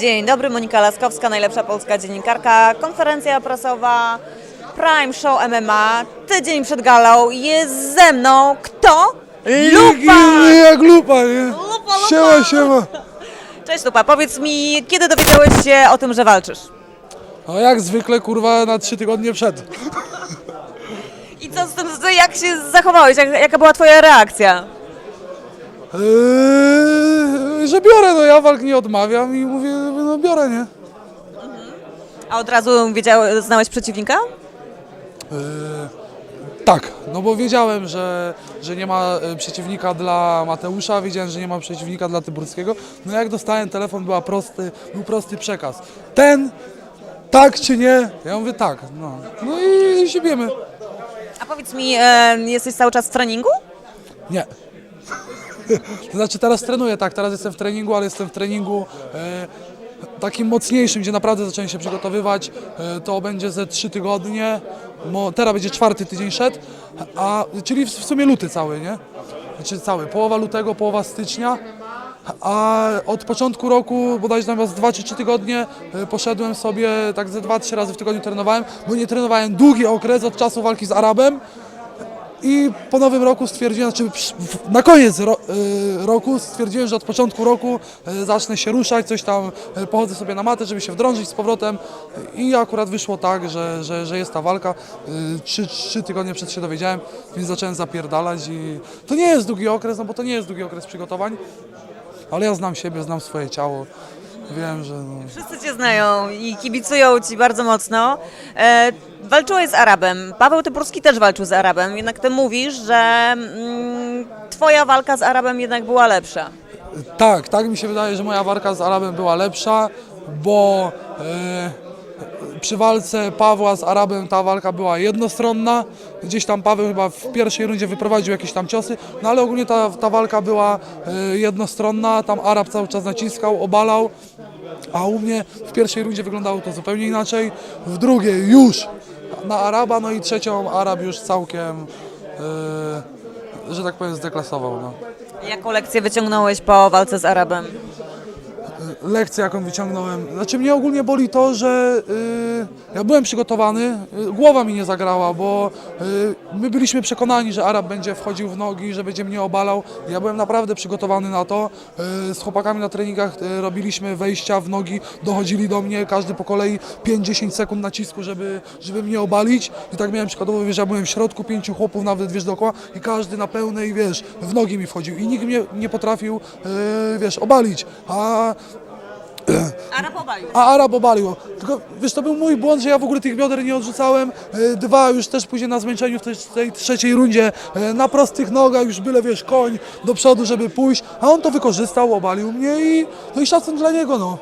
Dzień dobry, Monika Laskowska, najlepsza polska dziennikarka. Konferencja prasowa Prime Show MMA. Tydzień przed galą jest ze mną kto? Lupa! Nie jak lupa, nie? Lupa, lupa. Siema, siema. Cześć Lupa, powiedz mi, kiedy dowiedziałeś się o tym, że walczysz? A jak zwykle, kurwa, na trzy tygodnie przed. I co z tym, jak się zachowałeś? Jak, jaka była twoja reakcja? Eee, że biorę, no ja walk nie odmawiam i mówię, no biorę, nie? A od razu wiedziałeś, znałeś przeciwnika? Eee, tak, no bo wiedziałem, że, że nie ma e, przeciwnika dla Mateusza, wiedziałem, że nie ma przeciwnika dla Tyburskiego. No jak dostałem telefon, była prosty, był prosty przekaz. Ten, tak czy nie? Ja mówię tak, no. No i, i się biemy. A powiedz mi, e, jesteś cały czas w treningu? Nie. To znaczy teraz trenuję, tak, teraz jestem w treningu, ale jestem w treningu e, takim mocniejszym, gdzie naprawdę zacząłem się przygotowywać. E, to będzie ze trzy tygodnie, mo, teraz będzie czwarty tydzień szedł, a, czyli w, w sumie luty cały, nie? Znaczy cały, połowa lutego, połowa stycznia. A od początku roku, bodajże zamiast 2 czy 3 tygodnie, e, poszedłem sobie tak ze 2-3 razy w tygodniu trenowałem, bo nie trenowałem długi okres od czasu walki z Arabem. I po nowym roku stwierdziłem, znaczy na koniec ro, y, roku stwierdziłem, że od początku roku y, zacznę się ruszać, coś tam y, pochodzę sobie na matę, żeby się wdrążyć z powrotem i akurat wyszło tak, że, że, że jest ta walka. Trzy, trzy tygodnie przed się dowiedziałem, więc zacząłem zapierdalać i to nie jest długi okres, no bo to nie jest długi okres przygotowań, ale ja znam siebie, znam swoje ciało, wiem, że no, Wszyscy cię znają i kibicują ci bardzo mocno. E, walczyłeś z Arabem. Paweł Tyburski też walczył z Arabem, jednak ty mówisz, że mm, twoja walka z Arabem jednak była lepsza. Tak, tak mi się wydaje, że moja walka z Arabem była lepsza, bo e, przy walce Pawła z Arabem ta walka była jednostronna. Gdzieś tam Paweł chyba w pierwszej rundzie wyprowadził jakieś tam ciosy, no ale ogólnie ta, ta walka była e, jednostronna. Tam Arab cały czas naciskał, obalał. A u mnie w pierwszej rundzie wyglądało to zupełnie inaczej, w drugiej już na Araba, no i trzecią Arab już całkiem, e, że tak powiem, zdeklasował. No. Jaką lekcję wyciągnąłeś po walce z Arabem? Lekcję, jaką wyciągnąłem. Znaczy mnie ogólnie boli to, że y, ja byłem przygotowany, y, głowa mi nie zagrała, bo y, my byliśmy przekonani, że Arab będzie wchodził w nogi, że będzie mnie obalał. Ja byłem naprawdę przygotowany na to. Y, z chłopakami na treningach y, robiliśmy wejścia w nogi, dochodzili do mnie, każdy po kolei 5-10 sekund nacisku, żeby, żeby mnie obalić. I tak miałem przykładowo, wiesz, ja byłem w środku, pięciu chłopów nawet, wiesz, dookoła i każdy na pełnej, wiesz, w nogi mi wchodził i nikt mnie nie potrafił, y, wiesz, obalić. A Arab obalił. a Arab obalił. Tylko wiesz, to był mój błąd, że ja w ogóle tych bioder nie odrzucałem. E, Dwa już też później na zmęczeniu w tej, tej trzeciej rundzie e, na prostych nogach, już byle wiesz, koń do przodu, żeby pójść, a on to wykorzystał, obalił mnie i no i szacun dla niego, no.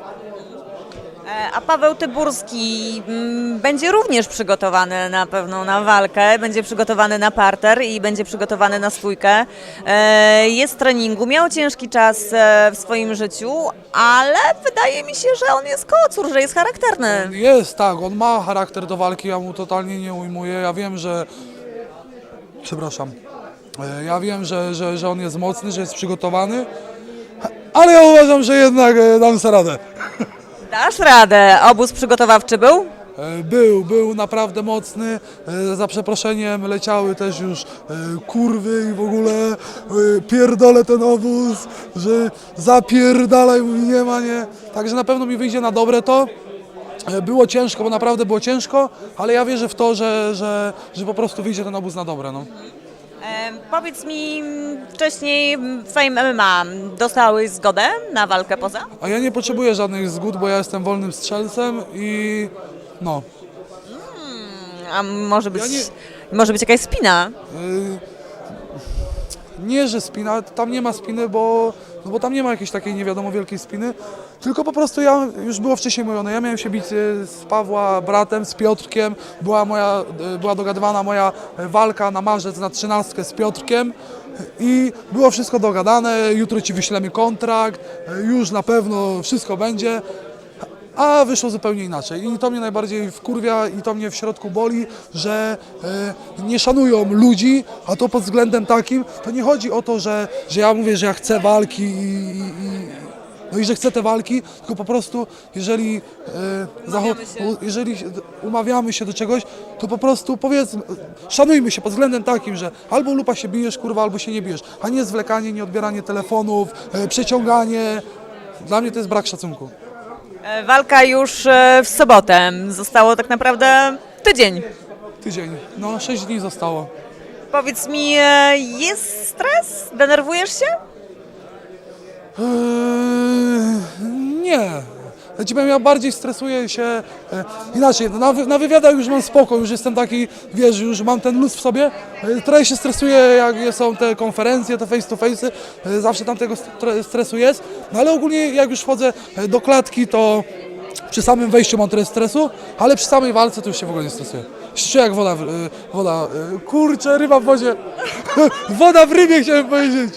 A Paweł Tyburski mm, będzie również przygotowany na pewno na walkę, będzie przygotowany na parter i będzie przygotowany na stójkę. E, Jest w treningu, miał ciężki czas e, w swoim życiu, ale wydaje mi się, że on jest kocur, że jest charakterny. Jest, tak, on ma charakter do walki, ja mu totalnie nie ujmuję. Ja wiem, że. Przepraszam. E, Ja wiem, że, że, że on jest mocny, że jest przygotowany, ale ja uważam, że jednak dam sobie radę. Dasz radę. Obóz przygotowawczy był? E, Był, był naprawdę mocny. E, Za przeproszeniem leciały też już e, kurwy i w ogóle pierdolę ten obóz, że zapierdalaj, mówi nie ma, nie. Także na pewno mi wyjdzie na dobre to. Było ciężko, bo naprawdę było ciężko, ale ja wierzę w to, że, że, że po prostu wyjdzie ten obóz na dobre. No. E, Powiedz mi, wcześniej Fame MMA dostałeś zgodę na walkę poza? A ja nie potrzebuję żadnych zgód, bo ja jestem wolnym strzelcem i no. A może być, Ja może być jakaś spina? Y, Nie, że spina, tam nie ma spiny, bo, no bo tam nie ma jakiejś takiej nie wiadomo wielkiej spiny, tylko po prostu ja, już było wcześniej mówione, ja miałem się bić y, z Pawła bratem, z Piotrkiem, była moja, y, była dogadywana moja walka na marzec na trzynastkę z Piotrkiem i było wszystko dogadane, jutro Ci wyślemy kontrakt, już na pewno wszystko będzie, a wyszło zupełnie inaczej. I to mnie najbardziej wkurwia i to mnie w środku boli, że e, nie szanują ludzi, a to pod względem takim, to nie chodzi o to, że, że ja mówię, że ja chcę walki i, i, i no i że chcę te walki, tylko po prostu jeżeli, e, Umawiamy jeżeli umawiamy się do czegoś, to po prostu powiedzmy, szanujmy się pod względem takim, że albo lupa się bijesz, kurwa, albo się nie bijesz, a nie zwlekanie, nie odbieranie telefonów, e, przeciąganie. Dla mnie to jest brak szacunku. E, Walka już e, w sobotę. Zostało tak naprawdę tydzień. Tydzień, no sześć dni zostało. Powiedz mi, e, jest stres? Denerwujesz się? Eee, nie. Ja ci powiem, ja bardziej stresuję się e, inaczej. no Na, na wywiadach już mam spokój, już jestem taki, wiesz, już mam ten luz w sobie. E, trochę się stresuję, jak są te konferencje, te face to face. E, zawsze tam tego stre- stresu jest. No ale ogólnie jak już wchodzę do klatki, to przy samym wejściu mam trochę stresu, ale przy samej walce to już się w ogóle nie stresuję. Czuję jak woda, woda, kurczę, ryba w wodzie. woda w rybie chciałem powiedzieć.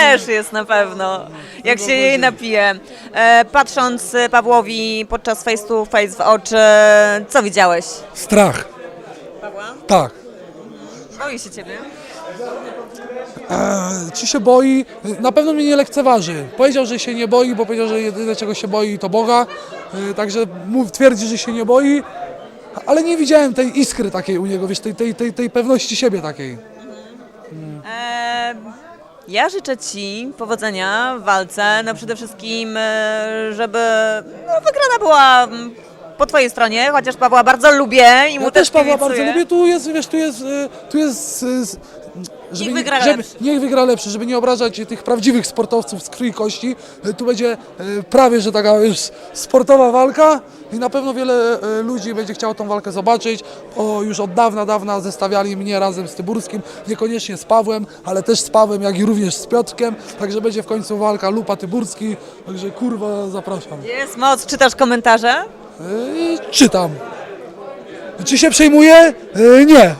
Też jest na pewno, jak się jej napije. E, patrząc e, Pawłowi podczas face to face w oczy, co widziałeś? Strach, Pawła? tak. Boi się ciebie? Eee, Czy się boi? Na pewno mnie nie lekceważy. Powiedział, że się nie boi, bo powiedział, że jedyne czego się boi to Boga. Eee, Także mów, twierdzi, że się nie boi. Ale nie widziałem tej iskry takiej u niego, wiesz, tej, tej, tej, tej pewności siebie takiej. E, ja życzę Ci powodzenia w walce. No przede wszystkim, e, żeby no, wygrana była mm, po Twojej stronie, chociaż Pawła bardzo lubię i mu Ja też też Pawła kibicuję. bardzo lubię. Tu jest, wiesz, tu jest, e, tu jest... Żeby, Niech wygra żeby, lepszy. Niech wygra lepszy, żeby nie obrażać tych prawdziwych sportowców z krwi i kości. E, Tu będzie e, prawie, że taka już sportowa walka i na pewno wiele e, ludzi będzie chciało tą walkę zobaczyć. O, już od dawna, dawna zestawiali mnie razem z Tyburskim, niekoniecznie z Pawłem, ale też z Pawłem, jak i również z Piotrkiem. Także będzie w końcu walka Lupa Tyburski. Także kurwa, zapraszam. Jest moc, czytasz komentarze? I czytam. Czy się przejmuje? E, Nie.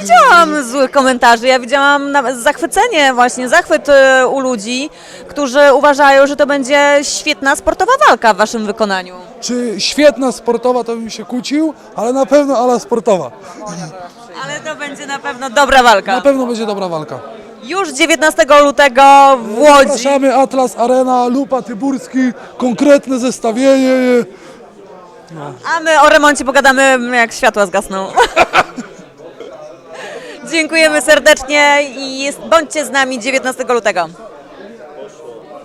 Widziałam złych komentarzy, ja widziałam nawet zachwycenie, właśnie zachwyt e, u ludzi, którzy uważają, że to będzie świetna sportowa walka w Waszym wykonaniu. Czy świetna sportowa, to bym się kłócił, ale na pewno ala sportowa. Ale to będzie na pewno dobra walka. Na pewno będzie dobra walka. Już 19 lutego w Łodzi. Zapraszamy Atlas Arena, Lupa Tyburski, konkretne zestawienie. A my o remoncie pogadamy, jak światła zgasną. Dziękujemy serdecznie i jest, bądźcie z nami 19 lutego.